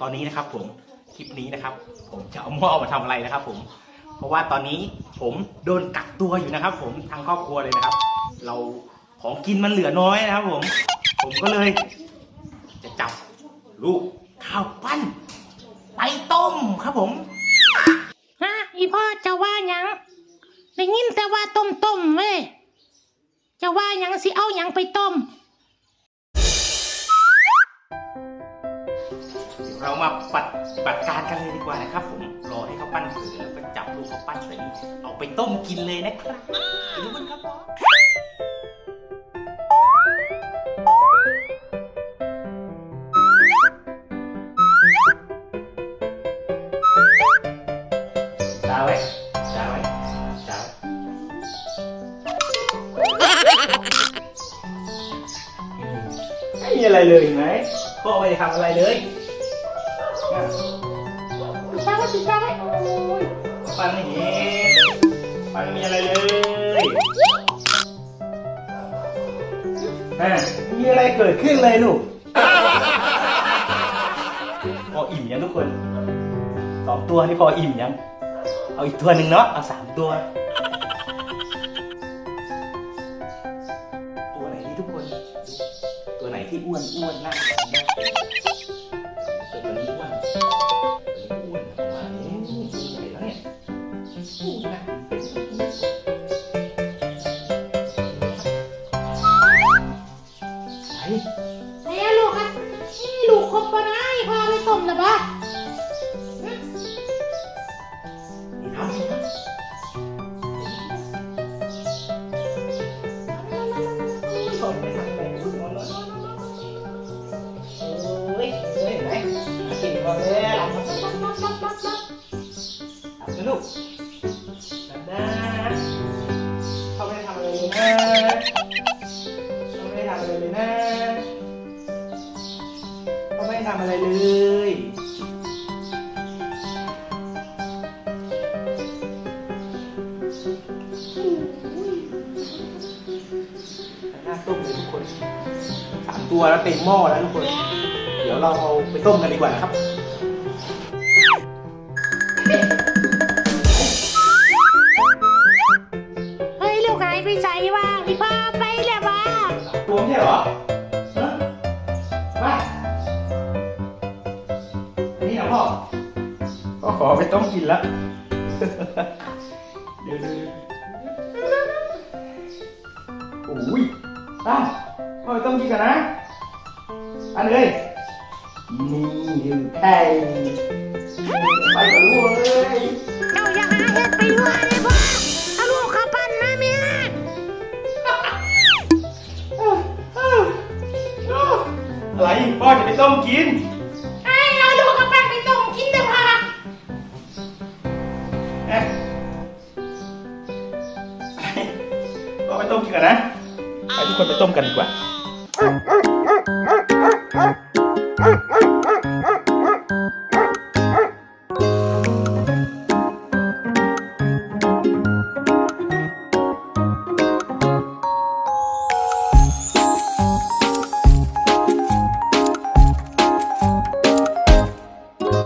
ตอนนี้นะครับผมคลิปนี้นะครับ ผมจะเอาหม้อมาทำอะไรนะครับ ผม เพราะว่าตอนนี้ผมโดนกักตัวอยู่นะครับ ผมทางครอบครัวเลยนะครับ เราของกินมันเหลือน้อยนะครับ ผม ผมก็เลย จะจับลูกข้าวปั้น ไปต้มครับผมฮะอีพ่อจะว่ายังได้ยินแต่ว่าต้มต้มเว้ยจะว่ายังสิเอายังไปต้ม เรามาปัดปัดการกันเลยดีกว่านะครับ ผมรอให้เขาวปั้นเสร็จแล้วก็จับลูกเขาวปั้นใส่นี่เอาไปต้มกินเลยนะครับรู้กันครับผมจ้าไว้จ้าไว้จ้าไว้ไม่มีอะไรเลยเห็นไหมพ่อไม่ได้ทำอะไรเลยันไม่เห็นปันไม่มีอะไรเลยอะมีอะไรเกิดขึ้นเลยลูกพออิ่มยังทุกคนสองตัวนี่พออิ่มยัง เอาอีกตัวหนึ่งเนาะเอาสามตัว ตัวไหนที่ทุกคน ตัวไหนที่อ้วนอ้วนนั่ง บหลับหลับนะลูกหลับนะเขาไม่ได้ทำอะไรเลยนะเขาไม่ได้ทำอะไรเลยนะ ไม่ได้ทำอะไรเลย หน้าต้มเลยทุกคนสามตัวแล้วเต็มหม้อแล้วทุกคน เดี๋ยวเราเอาไปต้มกันดีกว่านะครับ ขอไปต้มกินแล้วเดี๋ยวๆโอ้ยอ้าวพ่อไปต้มกินกันนะอันเลยนี่คือไข่ไปกับลูกเลยเจ้าอย่าหาเฮ็ดไปด้วยเลยพ่อเอาลูกเข้าปั้นมาแม่อะไรพ่อจะไปต้มกิน ต้มกันนะให้ทุกคนไปต้มกันดีกว่า